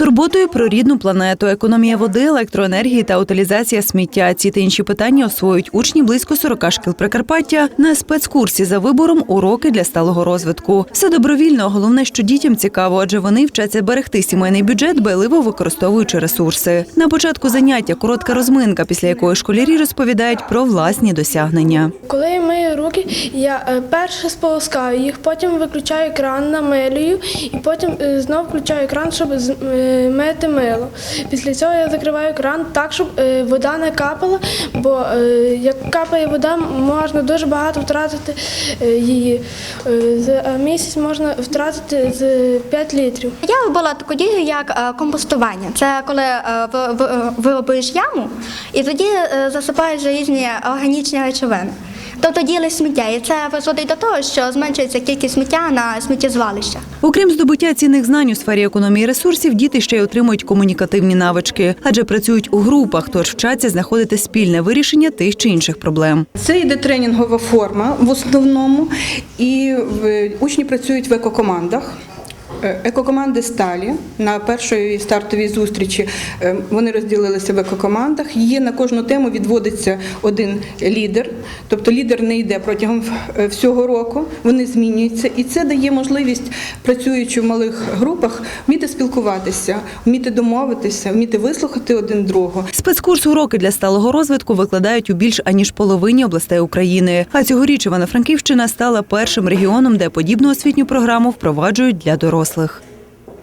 турботою про рідну планету, економія води, електроенергії та утилізація сміття. Ці та інші питання освоюють учні близько 40 шкіл Прикарпаття на спецкурсі за вибором уроки для сталого розвитку. Все добровільно, головне, що дітям цікаво, адже вони вчаться берегти сімейний бюджет, байливо використовуючи ресурси. На початку заняття коротка розминка, після якої школярі розповідають про власні досягнення. Коли я мию руки, я е, перше сполоскаю їх, потім виключаю кран, намилюю і потім е, знову включаю кран, щоб е, мити мило. Після цього я закриваю кран так, щоб е, вода не капала, бо е, як капає вода, можна дуже багато втратити е, її. Е, За місяць можна втратити з 5 літрів. Я робила таку дію, як е, компостування. Це коли е, ви- ви- е, виробиш яму і тоді е, засипаєш різні органічні речовини. Тобто діли сміття, і це призводить до того, що зменшується кількість сміття на сміттєзвалищах. Окрім здобуття цінних знань у сфері економії ресурсів, діти ще й отримують комунікативні навички, адже працюють у групах, тож вчаться знаходити спільне вирішення тих чи інших проблем. Це йде тренінгова форма в основному, і в- учні працюють в екокомандах. Е, Екокоманди сталі на першої стартовій зустрічі е, вони розділилися в екокомандах. Є на кожну тему відводиться один лідер, тобто лідер не йде протягом е, всього року. Вони змінюються, і це дає можливість, працюючи в малих групах, вміти спілкуватися, вміти домовитися, вміти вислухати один другого. Спецкурс уроки для сталого розвитку викладають у більш аніж половині областей України. А цьогоріч Івано-Франківщина стала першим регіоном, де подібну освітню програму впроваджують для дорослих.